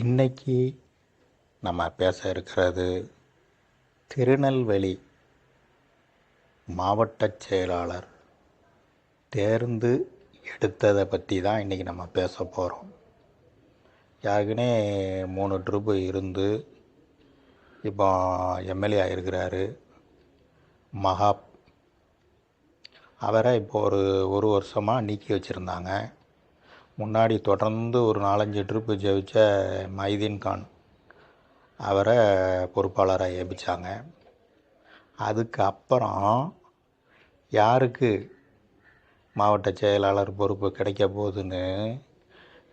இன்னைக்கு நம்ம பேச இருக்கிறது திருநெல்வேலி மாவட்ட செயலாளர் தேர்ந்து எடுத்ததை பற்றி தான் இன்றைக்கி நம்ம பேச போகிறோம் யாருக்குனே மூணு ட்ரிப்பு இருந்து இப்போ எம்எல்ஏ ஆகிருக்கிறாரு மகாப். அவரை இப்போ ஒரு ஒரு வருஷமாக நீக்கி வச்சுருந்தாங்க. முன்னாடி தொடர்ந்து ஒரு நாலஞ்சு ட்ரிப்பு ஜெயிச்ச மைதீன் கான். அவரை பொறுப்பாளராக ஏபிச்சாங்க. அதுக்கு அப்புறம் யாருக்கு மாவட்ட செயலாளர் பொறுப்பு கிடைக்க போகுதுன்னு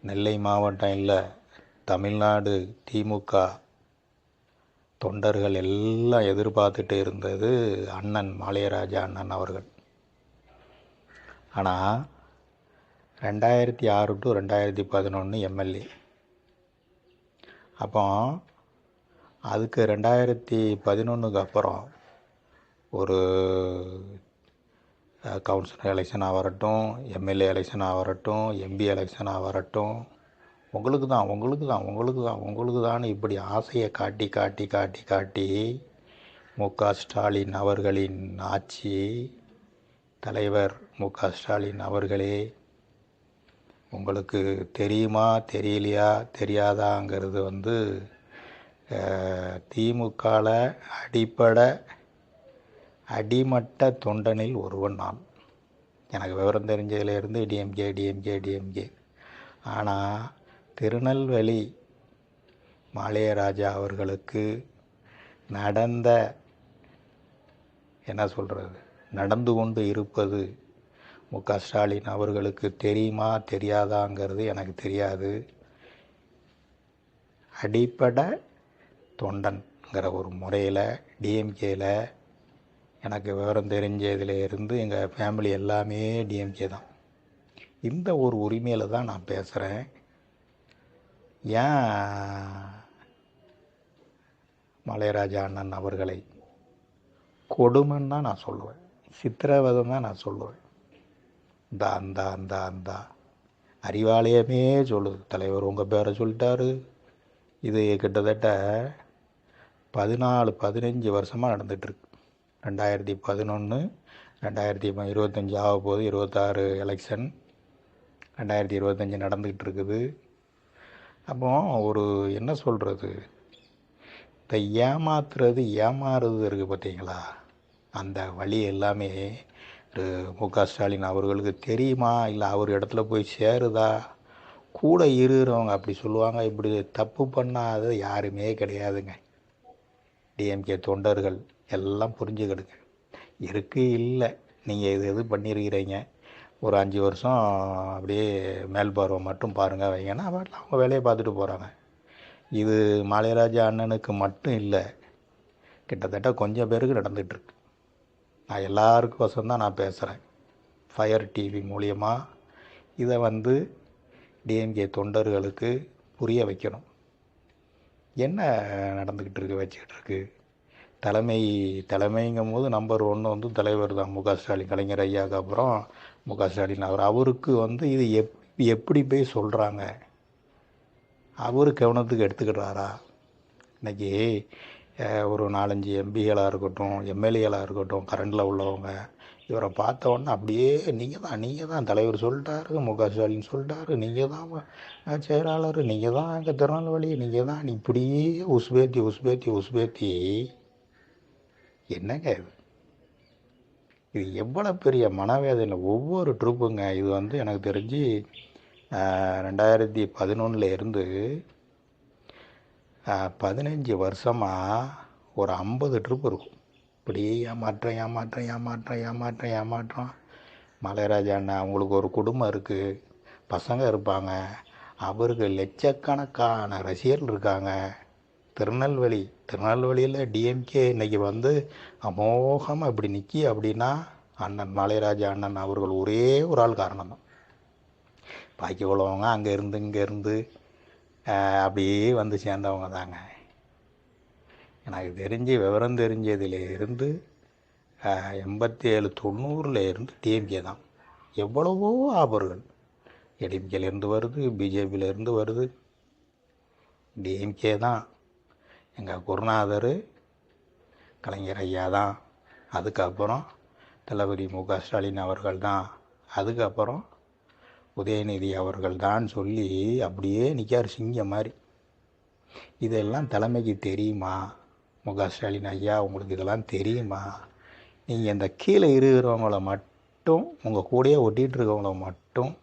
நெல்லை மாவட்டம் இல்லை தமிழ்நாடு திமுக தொண்டர்கள் எல்லாம் எதிர்பார்த்துட்டு இருந்தது அண்ணன் மாலையராஜா அண்ணன் அவர்கள். ஆனால் ரெண்டாயிரத்தி ஆறு டு ரெண்டாயிரத்தி பதினொன்று எம்எல்ஏ. அப்போ அதுக்கு ரெண்டாயிரத்தி பதினொன்றுக்கு அப்புறம் ஒரு கவுன்சிலர் எலெக்ஷன் ஆகட்டும் எம்எல்ஏ எலெக்ஷன் ஆகட்டும் எம்பி எலெக்ஷன் ஆகட்டும் உங்களுக்கு தான் உங்களுக்கு தான் உங்களுக்கு தான் உங்களுக்கு தான் இப்படி ஆசையை காட்டி காட்டி காட்டி காட்டி மு க ஸ்டாலின் அவர்களின் ஆட்சி தலைவர் மு க ஸ்டாலின் அவர்களே உங்களுக்கு தெரியுமா தெரியலையா தெரியாதாங்கிறது வந்து திமுகவில் அடிப்படை அடிமட்ட தொண்டனில் ஒருவன் நான். எனக்கு விவரம் தெரிஞ்சதுலேருந்து டிஎம்கே டிஎம்கே டிஎம்கே ஆனால் திருநெல்வேலி மாலையராஜா அவர்களுக்கு நடந்த என்ன சொல்கிறது நடந்து கொண்டு இருப்பது மு க. ஸ்டாலின் அவர்களுக்கு தெரியுமா தெரியாதாங்கிறது எனக்கு தெரியாது. அடிப்படை தொண்டன்கிற ஒரு முறையில் டிஎம்கேயில் எனக்கு விவரம் தெரிஞ்சதில் இருந்து எங்கள் ஃபேமிலி எல்லாமே டிஎம்கே தான். இந்த ஒரு உரிமையில் தான் நான் பேசுகிறேன் ஏன் மலையராஜா அண்ணன் அவர்களை கொடுமைன்னு தான் நான் சொல்லுவேன். சித்திரவதம் தான் நான் சொல்லுவேன். தான் தான் தான் தான் அறிவாலயமே சொல்லுது. தலைவர் உங்கள் பேரை சொல்லிட்டாரு. இது கிட்டத்தட்ட பதினாலு பதினஞ்சு வருஷமாக நடந்துகிட்ருக்கு ரெண்டாயிரத்தி பதினொன்று ரெண்டாயிரத்தி இருபத்தஞ்சி ஆக போது இருபத்தாறு எலெக்ஷன் ரெண்டாயிரத்தி இருபத்தஞ்சி நடந்துக்கிட்டு இருக்குது அப்போ ஒரு என்ன சொல்கிறது இந்த ஏமாத்துறது ஏமாறுறது இருக்குது பார்த்தீங்களா? அந்த வழி எல்லாமே மு க. ஸ்டாலின் அவர்களுக்கு தெரியுமா? இல்லை அவர் இடத்துல போய் சேருதா? கூட இருக்கிறவங்க அப்படி சொல்லுவாங்க. இப்படி தப்பு பண்ணாத யாருமே கிடையாதுங்க. டிஎம்கே தொண்டர்கள் எல்லாம் புரிஞ்சுக்கிடுங்க. இருக்கு இல்லை. நீங்கள் இது இது பண்ணியிருக்கிறீங்க ஒரு அஞ்சு வருஷம் அப்படியே மேல் பார்வை மட்டும் பாருங்கள் வைங்கன்னா பாட்டில் அவங்க வேலையை பார்த்துட்டு போகிறாங்க இது மாலையராஜா அண்ணனுக்கு மட்டும் இல்லை கிட்டத்தட்ட கொஞ்சம் பேருக்கு நடந்துகிட்ருக்கு நான் எல்லாருக்கும் தான் நான் பேசுகிறேன் ஃபயர் டிவி மூலியமாக இதை வந்து டிஎம்கே தொண்டர்களுக்கு புரிய வைக்கணும். என்ன நடந்துக்கிட்டு இருக்கு வச்சுக்கிட்டு இருக்கு? தலைமை தலைமைங்கும் போது நம்பர் ஒன்று வந்து தலைவர் தான் மு க ஸ்டாலின் கலைஞர் ஐயாவுக்கு அப்புறம் மு க ஸ்டாலின் அவர். அவருக்கு வந்து இது எப் எப்படி போய் சொல்கிறாங்க அவர் கவனத்துக்கு எடுத்துக்கிட்டாரா இன்றைக்கி ஒரு நாலஞ்சு எம்பிகளாக இருக்கட்டும் எம்எல்ஏகளாக இருக்கட்டும் கரண்டில் உள்ளவங்க இவரை பார்த்த உடனே அப்படியே நீங்கள் தான் நீங்கள் தான் தலைவர் சொல்லிட்டாரு மு க ஸ்டாலின் சொல்லிட்டாரு நீங்கள் தான் செயலாளர் நீங்கள் தான் எங்கள் திருநெல்வேலி நீங்கள் தான் இப்படியே உஸ்பேத்தி உஸ்பேத்தி உஸ்பேத்தி என்னங்க இது? இது எவ்வளோ பெரிய மனவேதனை. ஒவ்வொரு ட்ரூப்புங்க இது வந்து எனக்கு தெரிஞ்சு ரெண்டாயிரத்தி பதினொன்றில் இருந்து பதினஞ்சு வருஷமாக ஒரு ஐம்பது ட்ரிப் இருக்கும். இப்படியே ஏமாற்றம் ஏமாற்றம் ஏமாற்றம் ஏமாற்றம் ஏமாற்றம். மலைராஜா அண்ணன் அவங்களுக்கு ஒரு குடும்பம் இருக்குது பசங்க இருப்பாங்க. அவருக்கு லட்சக்கணக்கான ரசிகர்கள் இருக்காங்க. திருநெல்வேலி திருநெல்வேலியில் டிஎம்கே இன்றைக்கி வந்து அமோகமாக இப்படி நிற்கி அப்படின்னா அண்ணன் மலைராஜா அண்ணன் அவர்கள் ஒரே ஒரு ஆள் காரணம் தான் பாக்கி உள்ளவங்க அங்கே இருந்து இங்கே இருந்து அப்படியே வந்து சேர்ந்தவங்க தாங்க. எனக்கு தெரிஞ்சு விவரம் தெரிஞ்சதிலிருந்து எண்பத்தி ஏழு தொண்ணூறில் இருந்து டிஎம்கே தான். எவ்வளவோ ஆபர்கள். ஏடிஎம்கேலேருந்து வருது பிஜேபியிலேருந்து வருது. டிஎம்கே தான். எங்கள் குருநாதர் கலைஞர் ஐயா தான். அதுக்கப்புறம் தளபதி மு க ஸ்டாலின் அவர்கள் தான். அதுக்கப்புறம் உதயநிதி அவர்கள் தான் சொல்லி அப்படியே நிற்கார் சிங்கம் மாதிரி. இதெல்லாம் தலைமைக்கு தெரியுமா? முக ஸ்டாலின் ஐயா உங்களுக்கு இதெல்லாம் தெரியுமா? நீங்கள் இந்த கீழே இருக்கிறவங்கள மட்டும் உங்கள் கூடயே ஒட்டிகிட்டு இருக்கவங்கள மட்டும்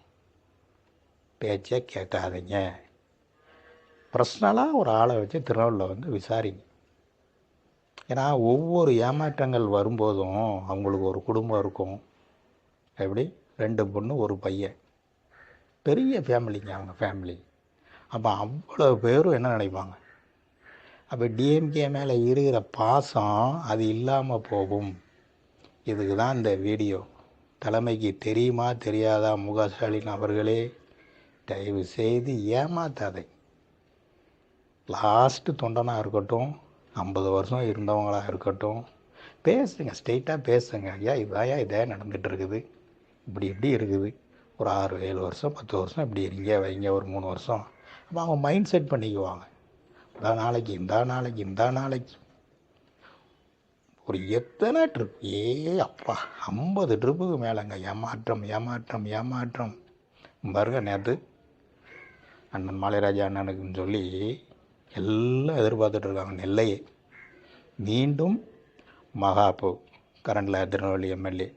பேச்சை கேட்காதீங்க பர்சனலாக ஒரு ஆளை வச்சு திருநெல்வேலியில் வந்து விசாரிங்க. ஏன்னா ஒவ்வொரு ஏமாற்றங்கள் வரும்போதும் அவங்களுக்கு ஒரு குடும்பம் இருக்கும். எப்படி? ரெண்டு பொண்ணு ஒரு பையன். பெரிய ஃபேமிலிங்க அவங்க ஃபேமிலி அப்போ அவ்வளோ பேரும் என்ன நினைப்பாங்க? அப்போ டிஎம்கே மேலே இருக்கிற பாசம் அது இல்லாமல் போகும். இதுக்கு தான் இந்த வீடியோ தலைமைக்கு தெரியுமா தெரியாதா? முக ஸ்டாலின் அவர்களே தயவு செய்து ஏமாத்தாதை. லாஸ்ட்டு தொண்டனாக இருக்கட்டும் ஐம்பது வருஷம் இருந்தவங்களாக இருக்கட்டும் பேசுங்க ஸ்ட்ரெயிட்டாக பேசுங்க. ஐயா இதாயா இதே நடந்துகிட்டு இருக்குது. இப்படி இப்படி இருக்குது. ஒரு ஆறு ஏழு வருஷம் பத்து வருஷம் இப்படி இருங்க வைங்க ஒரு மூணு வருஷம். அப்போ அவங்க மைண்ட் செட் பண்ணிக்குவாங்க. இந்த நாளைக்கு இந்த நாளைக்கு இந்த நாளைக்கு. ஒரு எத்தனை ட்ரிப் ஏ அப்பா ஐம்பது ட்ரிப்புக்கு மேலேங்க. ஏமாற்றம் ஏமாற்றம் ஏமாற்றம். பாருங்க நேற்று அண்ணன் மாலைராஜா அண்ணனுக்குன்னு சொல்லி எல்லாம் எதிர்பார்த்துட்ருக்காங்க நெல்லையே. நெல்லையை மீண்டும் மகாப்பு கரண்டில் திருநெல்வேலி எம்எல்ஏ.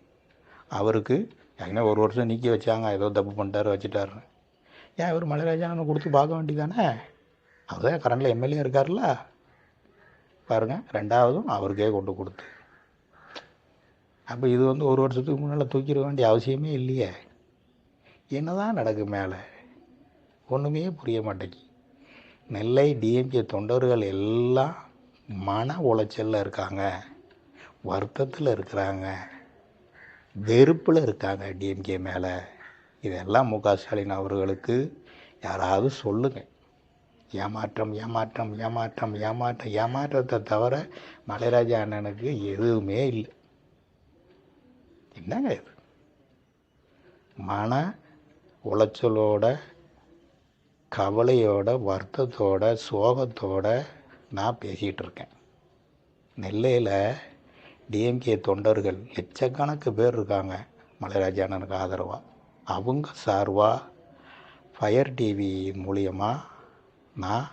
அவருக்கு ஏற்கனவே ஒரு வருஷம் நீக்கி வச்சாங்க ஏதோ தப்பு பண்ணிட்டாரு வச்சுட்டாருன்னு. ஏன் இவர் மலைராஜா கொடுத்து பார்க்க வேண்டியதானே? அவர் தான் கரண்டில் எம்எல்ஏ இருக்கார்ல பாருங்கள் ரெண்டாவதும் அவருக்கே கொண்டு கொடுத்து. அப்போ இது வந்து ஒரு வருஷத்துக்கு முன்னால் தூக்கிட வேண்டிய அவசியமே இல்லையே. என்னதான் நடக்கு மேலே? ஒன்றுமே புரிய மாட்டேங்கி நெல்லை டிஎம்கே தொண்டர்கள் எல்லாம் மன உளைச்சலில் இருக்காங்க. வருத்தத்தில் இருக்கிறாங்க. வெறுப்பில் இருக்காங்க டிஎம்கே மேலே. இதெல்லாம் மு க. ஸ்டாலின் அவர்களுக்கு யாராவது சொல்லுங்கள் ஏமாற்றம் ஏமாற்றம் ஏமாற்றம் ஏமாற்றம் ஏமாற்றத்தை தவிர மலைராஜா அண்ணனுக்கு எதுவுமே இல்லை. என்னங்க இது? மன உளைச்சலோட கவலையோட வருத்தத்தோட சோகத்தோட நான் பேசிகிட்டு இருக்கேன். நெல்லையில் டிஎம்கே தொண்டர்கள் லட்சக்கணக்கு பேர் இருக்காங்க மலைராஜா அண்ணனுக்கு ஆதரவாக அவங்க சார்பாக ஃபயர் டிவி மூலியமாக நான்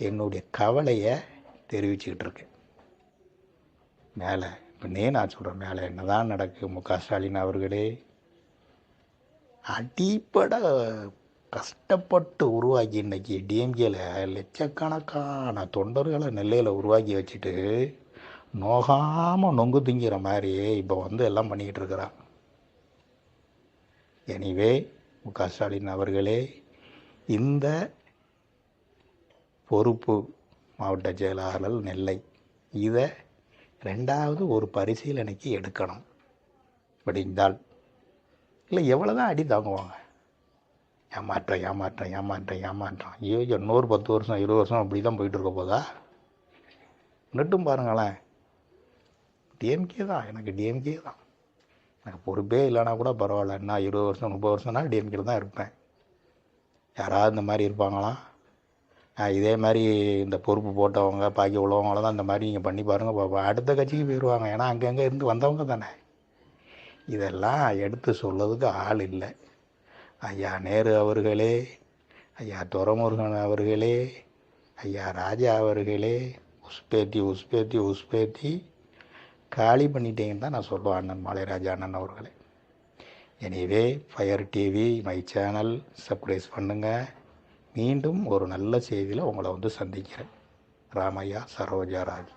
என்னுடைய கவலையை தெரிவிச்சுக்கிட்டு இருக்கேன். மேலே இப்போ நீ நான் சொல்கிறேன் மேலே என்ன தான் நடக்கு மு க ஸ்டாலின் அவர்களே? அடிப்படை கஷ்டப்பட்டு உருவாக்கி இன்னைக்கு டிஎம்கேல லட்சக்கணக்கான தொண்டர்களை நெல்லையில் உருவாக்கி வச்சுட்டு நோகாமல் நொங்கு திங்கிற மாதிரி இப்போ வந்து எல்லாம் பண்ணிக்கிட்டு இருக்கிறான் எனிவே மு க ஸ்டாலின் அவர்களே இந்த பொறுப்பு மாவட்ட செயலாளர் நெல்லை. இதை ரெண்டாவது ஒரு பரிசீலனைக்கு எடுக்கணும். அப்படிந்தால் இல்லை எவ்வளோ தான் அடி தாங்குவாங்க? ஏமாற்றம் ஏமாற்றம் ஏமாற்றம் ஏமாற்றம். ஐயோ இன்னொரு பத்து வருஷம் இருபது வருஷம் அப்படி தான் போயிட்டு இருக்க போதா? நட்டும் பாருங்களேன். டிஎம்கே தான். எனக்கு டிஎம்கே தான். எனக்கு பொறுப்பே இல்லைனா கூட பரவாயில்ல. நான் இருபது வருஷம் முப்பது வருஷம்னா டிஎம்கே தான் இருப்பேன். யாராவது இந்த மாதிரி இருப்பாங்களா? இதே மாதிரி இந்த பொறுப்பு போட்டவங்க பாக்கி உள்ளவங்கள தான் இந்த மாதிரி நீங்கள் பண்ணி பாருங்கள் பாப்பா அடுத்த கட்சிக்கு போயிடுவாங்க ஏன்னா அங்கங்கே இருந்து வந்தவங்க தானே. இதெல்லாம் எடுத்து சொல்லதுக்கு ஆள் இல்லை. ஐயா நேரு அவர்களே ஐயா துரமுருகன் அவர்களே ஐயா ராஜா அவர்களே உஸ்பேத்தி உஸ்பேத்தி உஸ்பேத்தி காலி பண்ணிட்டீங்கன்னு தான் நான் சொல்லுவேன் அண்ணன் மாலைராஜா அண்ணன் அவர்களே. Anyway fire TV my channel subscribe பண்ணுங்கள் மீண்டும் ஒரு நல்ல செய்தியில் உங்களை வந்து சந்திக்கிறேன். ராமையா சரோஜா ராஜ்.